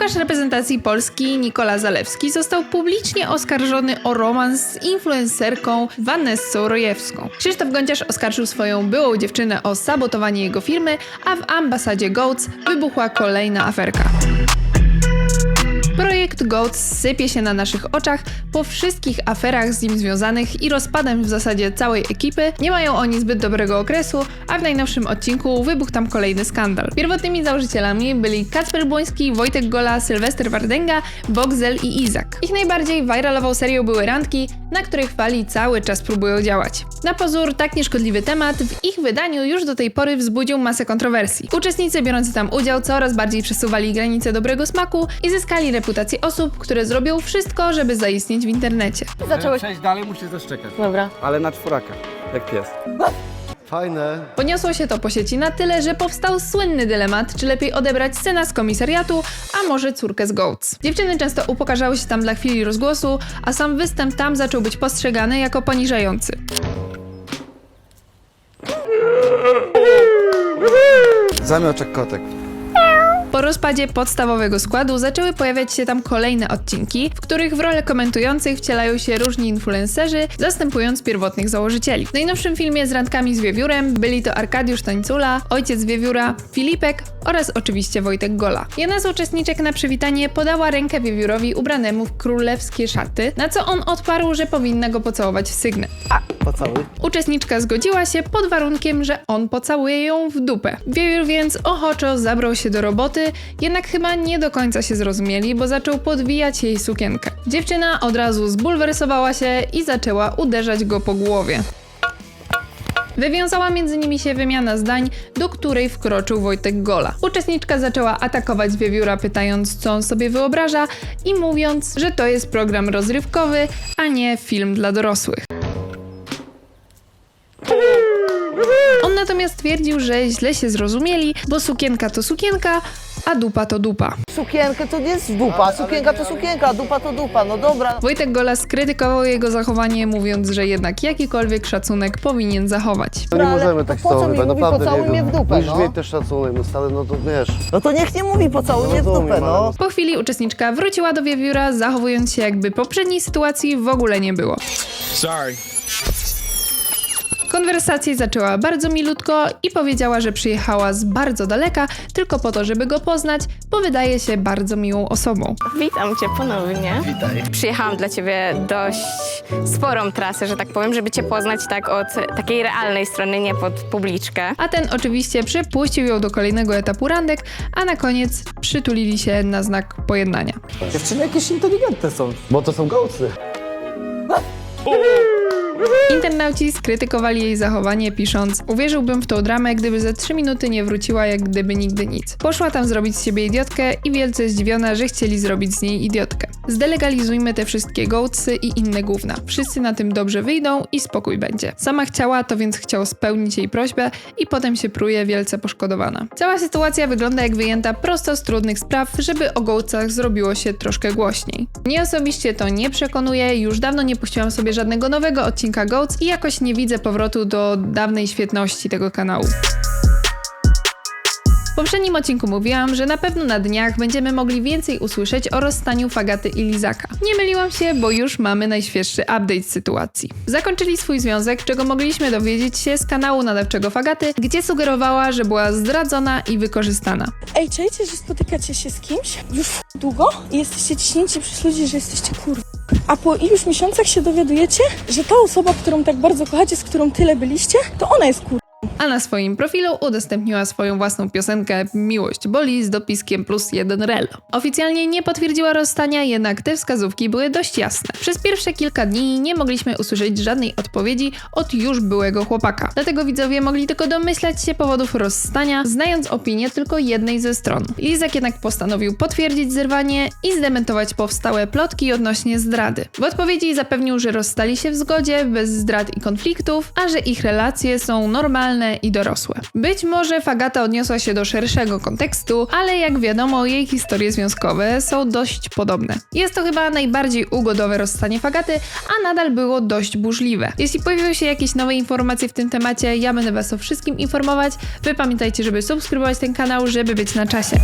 Piłkarz reprezentacji Polski Nikola Zalewski został publicznie oskarżony o romans z influencerką Vanessą Rojewską. Krzysztof Gonciarz oskarżył swoją byłą dziewczynę o sabotowanie jego firmy, a w ambasadzie Goats wybuchła kolejna aferka. Projekt GOAT sypie się na naszych oczach po wszystkich aferach z nim związanych i rozpadem w zasadzie całej ekipy. Nie mają oni zbyt dobrego okresu, a w najnowszym odcinku wybuchł tam kolejny skandal. Pierwotnymi założycielami byli Kacper Błoński, Wojtek Gola, Sylwester Wardęga, Boxel i Izak. Ich najbardziej viralową serią były randki, na których fali cały czas próbują działać. Na pozór tak nieszkodliwy temat w ich wydaniu już do tej pory wzbudził masę kontrowersji. Uczestnicy biorący tam udział coraz bardziej przesuwali granice dobrego smaku i zyskali reputację osób, które zrobią wszystko, żeby zaistnieć w internecie. Zacząłeś... Przejść dalej, musisz zaszczekać. Dobra. Ale na czworaka, jak pies. Fajne. Poniosło się to po sieci na tyle, że powstał słynny dylemat, czy lepiej odebrać syna z komisariatu, a może córkę z Goats. Dziewczyny często upokarzały się tam dla chwili rozgłosu, a sam występ tam zaczął być postrzegany jako poniżający. Zamioczek kotek. Po rozpadzie podstawowego składu zaczęły pojawiać się tam kolejne odcinki, w których w rolę komentujących wcielają się różni influencerzy, zastępując pierwotnych założycieli. W najnowszym filmie z randkami z Wiewiórem byli to Arkadiusz Tańcula, ojciec Wiewióra, Filipek oraz oczywiście Wojtek Gola. Jedna z uczestniczek na przywitanie podała rękę Wiewiórowi ubranemu w królewskie szaty, na co on odparł, że powinna go pocałować w sygnet. Pocałuj. Uczestniczka zgodziła się pod warunkiem, że on pocałuje ją w dupę. Wiewiór więc ochoczo zabrał się do roboty, jednak chyba nie do końca się zrozumieli, bo zaczął podwijać jej sukienkę. Dziewczyna od razu zbulwersowała się i zaczęła uderzać go po głowie. Wywiązała między nimi się wymiana zdań, do której wkroczył Wojtek Gola. Uczestniczka zaczęła atakować Wiewióra, pytając, co on sobie wyobraża i mówiąc, że to jest program rozrywkowy, a nie film dla dorosłych. On natomiast twierdził, że źle się zrozumieli, bo sukienka to sukienka, a dupa to dupa. Sukienkę to nie jest dupa, sukienka to sukienka, a dupa to dupa, no dobra. Wojtek Gola skrytykował jego zachowanie, mówiąc, że jednak jakikolwiek szacunek powinien zachować. To nie Ale możemy to tak po co mi mówi, pocałuj nie mnie w dupę, Musisz no? mieć też szacunek, no stary, no to wiesz. No to niech nie mówi, pocałuj mnie w Rozumiem, dupę, no. ale- Po chwili uczestniczka wróciła do wiewióra, zachowując się jakby poprzedniej sytuacji w ogóle nie było. Sorry. Konwersację zaczęła bardzo milutko i powiedziała, że przyjechała z bardzo daleka tylko po to, żeby go poznać, bo wydaje się bardzo miłą osobą. Witam cię ponownie. Witaj. Przyjechałam dla ciebie dość sporą trasę, że tak powiem, żeby cię poznać tak od takiej realnej strony, nie pod publiczkę. A ten oczywiście przypuścił ją do kolejnego etapu randek, a na koniec przytulili się na znak pojednania. Dziewczyny jakieś inteligentne są. Bo to są gołcy. Internauci skrytykowali jej zachowanie, pisząc: Uwierzyłbym w tą dramę, gdyby za 3 minuty nie wróciła, jak gdyby nigdy nic. Poszła tam zrobić z siebie idiotkę i wielce zdziwiona, że chcieli zrobić z niej idiotkę. Zdelegalizujmy te wszystkie gołcy i inne gówna. Wszyscy na tym dobrze wyjdą i spokój będzie. Sama chciała, to więc chciał spełnić jej prośbę i potem się pruje wielce poszkodowana. Cała sytuacja wygląda jak wyjęta prosto z trudnych spraw, żeby o gołcach zrobiło się troszkę głośniej. Mnie osobiście to nie przekonuje, już dawno nie puściłam sobie żadnego nowego odcinka Goats i jakoś nie widzę powrotu do dawnej świetności tego kanału. Poprzednim odcinku mówiłam, że na pewno na dniach będziemy mogli więcej usłyszeć o rozstaniu Fagaty i Lizaka. Nie myliłam się, bo już mamy najświeższy update sytuacji. Zakończyli swój związek, czego mogliśmy dowiedzieć się z kanału nadawczego Fagaty, gdzie sugerowała, że była zdradzona i wykorzystana. Ej, czajcie, że spotykacie się z kimś już długo i jesteście ciśnięci przez ludzi, że jesteście kur... A po iluś miesiącach się dowiadujecie, że ta osoba, którą tak bardzo kochacie, z którą tyle byliście, to ona jest kur... A na swoim profilu udostępniła swoją własną piosenkę Miłość boli z dopiskiem plus jeden rel. Oficjalnie nie potwierdziła rozstania, jednak te wskazówki były dość jasne. Przez pierwsze kilka dni nie mogliśmy usłyszeć żadnej odpowiedzi od już byłego chłopaka. Dlatego widzowie mogli tylko domyślać się powodów rozstania, znając opinię tylko jednej ze stron. Lizak jednak postanowił potwierdzić zerwanie i zdementować powstałe plotki odnośnie zdrady. W odpowiedzi zapewnił, że rozstali się w zgodzie, bez zdrad i konfliktów, a że ich relacje są normalne i dorosłe. Być może Fagata odniosła się do szerszego kontekstu, ale jak wiadomo, jej historie związkowe są dość podobne. Jest to chyba najbardziej ugodowe rozstanie Fagaty, a nadal było dość burzliwe. Jeśli pojawią się jakieś nowe informacje w tym temacie, ja będę Was o wszystkim informować. Wy pamiętajcie, żeby subskrybować ten kanał, żeby być na czasie.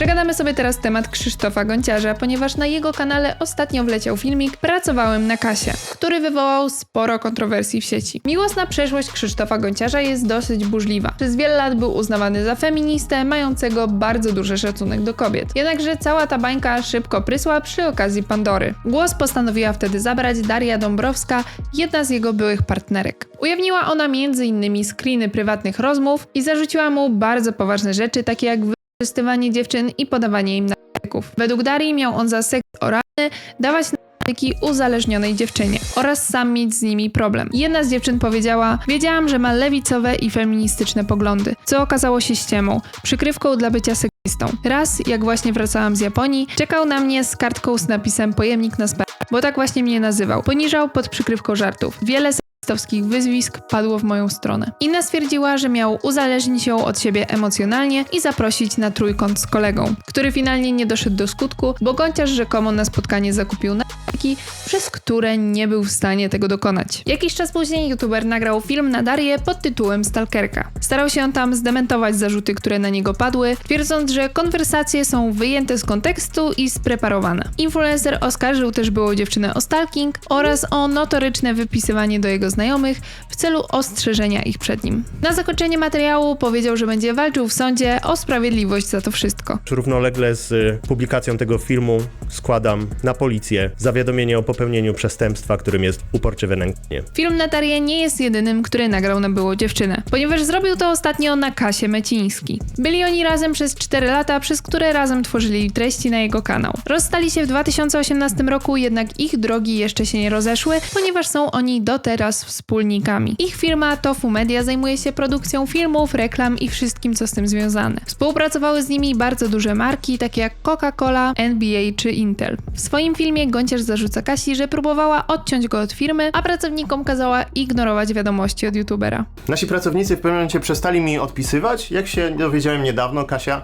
Przegadamy sobie teraz temat Krzysztofa Gonciarza, ponieważ na jego kanale ostatnio wleciał filmik Pracowałem na kasie, który wywołał sporo kontrowersji w sieci. Miłosna przeszłość Krzysztofa Gonciarza jest dosyć burzliwa. Przez wiele lat był uznawany za feministę, mającego bardzo duży szacunek do kobiet. Jednakże cała ta bańka szybko prysła przy okazji Pandory. Głos postanowiła wtedy zabrać Daria Dąbrowska, jedna z jego byłych partnerek. Ujawniła ona m.in. screeny prywatnych rozmów i zarzuciła mu bardzo poważne rzeczy, takie jak wykorzystywanie dziewczyn i podawanie im narkotyków. Według Darii miał on za seks oralny dawać narkotyki uzależnionej dziewczynie oraz sam mieć z nimi problem. Jedna z dziewczyn powiedziała: Wiedziałam, że ma lewicowe i feministyczne poglądy, co okazało się ściemą, przykrywką dla bycia seksistą. Raz, jak właśnie wracałam z Japonii, czekał na mnie z kartką z napisem pojemnik na spermę, bo tak właśnie mnie nazywał. Poniżał pod przykrywką żartów. Wiele seksistowskich wyzwisk padło w moją stronę. Inna stwierdziła, że miał uzależnić ją od siebie emocjonalnie i zaprosić na trójkąt z kolegą, który finalnie nie doszedł do skutku, bo Gonciarz rzekomo na spotkanie zakupił narkotyki, przez które nie był w stanie tego dokonać. Jakiś czas później youtuber nagrał film na Darię pod tytułem Stalkerka. Starał się tam zdementować zarzuty, które na niego padły, twierdząc, że konwersacje są wyjęte z kontekstu i spreparowane. Influencer oskarżył też byłą dziewczynę o stalking oraz o notoryczne wypisywanie do jego znajomych w celu ostrzeżenia ich przed nim. Na zakończenie materiału powiedział, że będzie walczył w sądzie o sprawiedliwość za to wszystko. Równolegle z y, publikacją tego filmu składam na policję zawiadomienie o popełnieniu przestępstwa, którym jest uporczywe nękanie. Film na Tarię nie jest jedynym, który nagrał na byłą dziewczynę, ponieważ zrobił to ostatnio na Kasie Meciński. Byli oni razem przez 4 lata, przez które razem tworzyli treści na jego kanał. Rozstali się w 2018 roku, jednak ich drogi jeszcze się nie rozeszły, ponieważ są oni do teraz wspólnikami. Ich firma Tofu Media zajmuje się produkcją filmów, reklam i wszystkim, co z tym związane. Współpracowały z nimi bardzo duże marki, takie jak Coca-Cola, NBA czy Intel. W swoim filmie Gonciarz zarzuca Kasi, że próbowała odciąć go od firmy, a pracownikom kazała ignorować wiadomości od youtubera. Nasi pracownicy w pewnym momencie przestali mi odpisywać. Jak się dowiedziałem niedawno, Kasia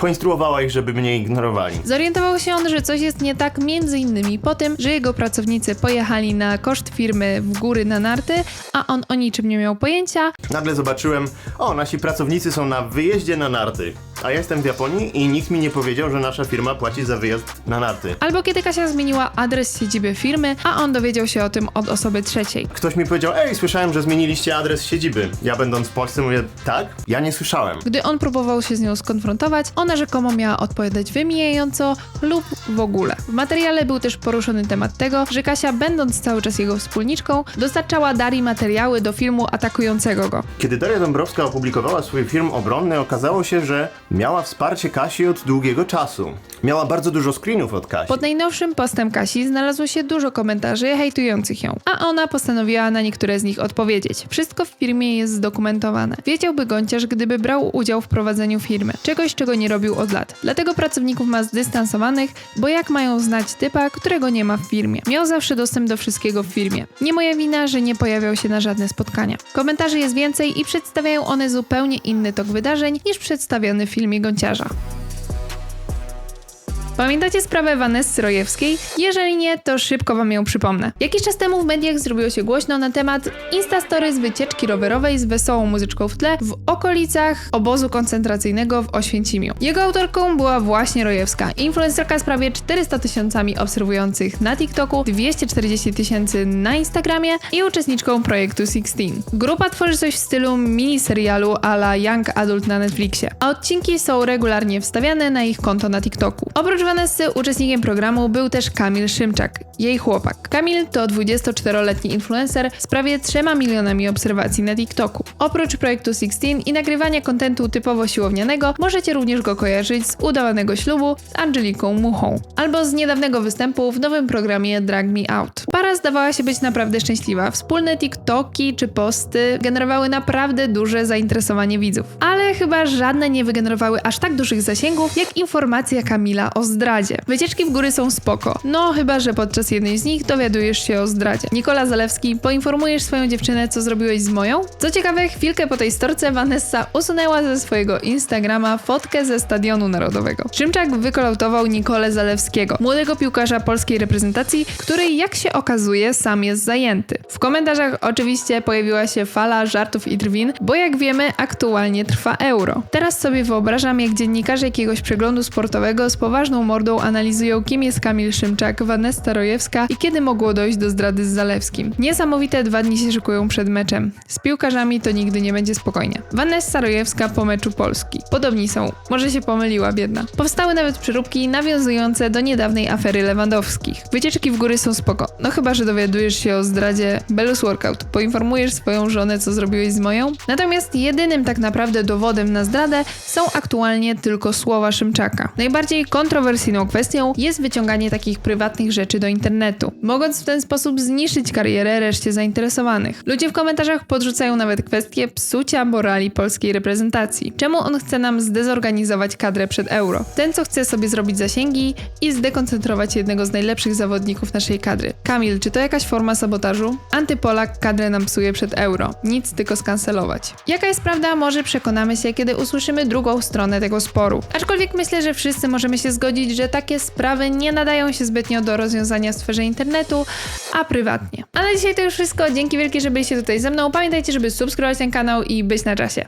poinstruowała ich, żeby mnie ignorowali. Zorientował się on, że coś jest nie tak między innymi po tym, że jego pracownicy pojechali na koszt firmy w góry na narty, a on o niczym nie miał pojęcia, Nagle zobaczyłem, o, nasi pracownicy są na wyjeździe na narty. A ja jestem w Japonii i nikt mi nie powiedział, że nasza firma płaci za wyjazd na narty. albo kiedy Kasia zmieniła adres siedziby firmy, a on dowiedział się o tym od osoby trzeciej. Ktoś mi powiedział, ej, słyszałem, że zmieniliście adres siedziby. Ja będąc w Polsce mówię, tak? Ja nie słyszałem. Gdy on próbował się z nią skonfrontować, ona rzekomo miała odpowiadać wymijająco lub w ogóle. W materiale był też poruszony temat tego, że Kasia, będąc cały czas jego wspólniczką, dostarczała Darii materiały do filmu atakującego go. Kiedy Daria Dąbrowska opublikowała swój film obronny, okazało się, że miała wsparcie Kasi od długiego czasu. Miała bardzo dużo screenów od Kasi. Pod najnowszym postem Kasi znalazło się dużo komentarzy hejtujących ją, a ona postanowiła na niektóre z nich odpowiedzieć. Wszystko w firmie jest zdokumentowane. Wiedziałby Gonciarz, gdyby brał udział w prowadzeniu firmy, czegoś, czego nie robił od lat. Dlatego pracowników ma zdystansowanych, bo jak mają znać typa, którego nie ma w firmie? Miał zawsze dostęp do wszystkiego w firmie. Nie moja wina, że nie pojawiał się na żadne spotkania. Komentarzy jest więcej i przedstawiają one zupełnie inny tok wydarzeń niż przedstawiony w filmie Gonciarza. Pamiętacie sprawę Vanessy Rojewskiej? Jeżeli nie, to szybko wam ją przypomnę. Jakiś czas temu w mediach zrobiło się głośno na temat Instastory z wycieczki rowerowej z wesołą muzyczką w tle w okolicach obozu koncentracyjnego w Oświęcimiu. Jego autorką była właśnie Rojewska, influencerka z prawie 400 tysiącami obserwujących na TikToku, 240 tysięcy na Instagramie i uczestniczką projektu 16. Grupa tworzy coś w stylu mini serialu a la Young Adult na Netflixie, a odcinki są regularnie wstawiane na ich konto na TikToku. Oprócz Vanessy uczestnikiem programu był też Kamil Szymczak, jej chłopak. Kamil to 24-letni influencer z prawie 3 milionami obserwacji na TikToku. Oprócz projektu 16 i nagrywania kontentu typowo siłownianego, możecie również go kojarzyć z udawanego ślubu z Angeliką Muchą, albo z niedawnego występu w nowym programie Drag Me Out. Para zdawała się być naprawdę szczęśliwa. Wspólne TikToki czy posty generowały naprawdę duże zainteresowanie widzów. Ale chyba żadne nie wygenerowały aż tak dużych zasięgów, jak informacja Kamila o zdradzie. Wycieczki w góry są spoko, no chyba, że podczas jednej z nich dowiadujesz się o zdradzie. Nikola Zalewski, poinformujesz swoją dziewczynę, co zrobiłeś z moją? Co ciekawe, chwilkę po tej storce Vanessa usunęła ze swojego Instagrama fotkę ze Stadionu Narodowego. Szymczak wykolautował Nikolę Zalewskiego, młodego piłkarza polskiej reprezentacji, który jak się okazuje sam jest zajęty. W komentarzach oczywiście pojawiła się fala żartów i drwin, bo jak wiemy aktualnie trwa euro. Teraz sobie wyobrażam, jak dziennikarze jakiegoś przeglądu sportowego z poważną mordą analizują, kim jest Kamil Szymczak, Vanessa Rojewska i kiedy mogło dojść do zdrady z Zalewskim. Niesamowite dwa dni się szykują przed meczem. Z piłkarzami to nigdy nie będzie spokojnie. Vanessa Rojewska po meczu Polski. Podobni są. Może się pomyliła, biedna. Powstały nawet przeróbki nawiązujące do niedawnej afery Lewandowskich. Wycieczki w góry są spoko. No chyba, że dowiadujesz się o zdradzie Belus Workout. Poinformujesz swoją żonę, co zrobiłeś z moją. Natomiast jedynym tak naprawdę dowodem na zdradę są aktualnie tylko słowa Szymczaka. Najbardziej kontrowersyjną kwestią jest wyciąganie takich prywatnych rzeczy do internetu, mogąc w ten sposób zniszczyć karierę reszcie zainteresowanych. Ludzie w komentarzach podrzucają nawet kwestię psucia morali polskiej reprezentacji. Czemu on chce nam zdezorganizować kadrę przed euro? Ten, co chce sobie zrobić zasięgi i zdekoncentrować jednego z najlepszych zawodników naszej kadry. Kamil, czy to jakaś forma sabotażu? Antypolak kadrę nam psuje przed euro. Nic, tylko skancelować. Jaka jest prawda, może przekonamy się, kiedy usłyszymy drugą stronę tego sporu. Aczkolwiek myślę, że wszyscy możemy się zgodzić, że takie sprawy nie nadają się zbytnio do rozwiązania w sferze internetu, a prywatnie. A na dzisiaj to już wszystko. Dzięki wielkie, że byliście tutaj ze mną. Pamiętajcie, żeby subskrybować ten kanał i być na czasie.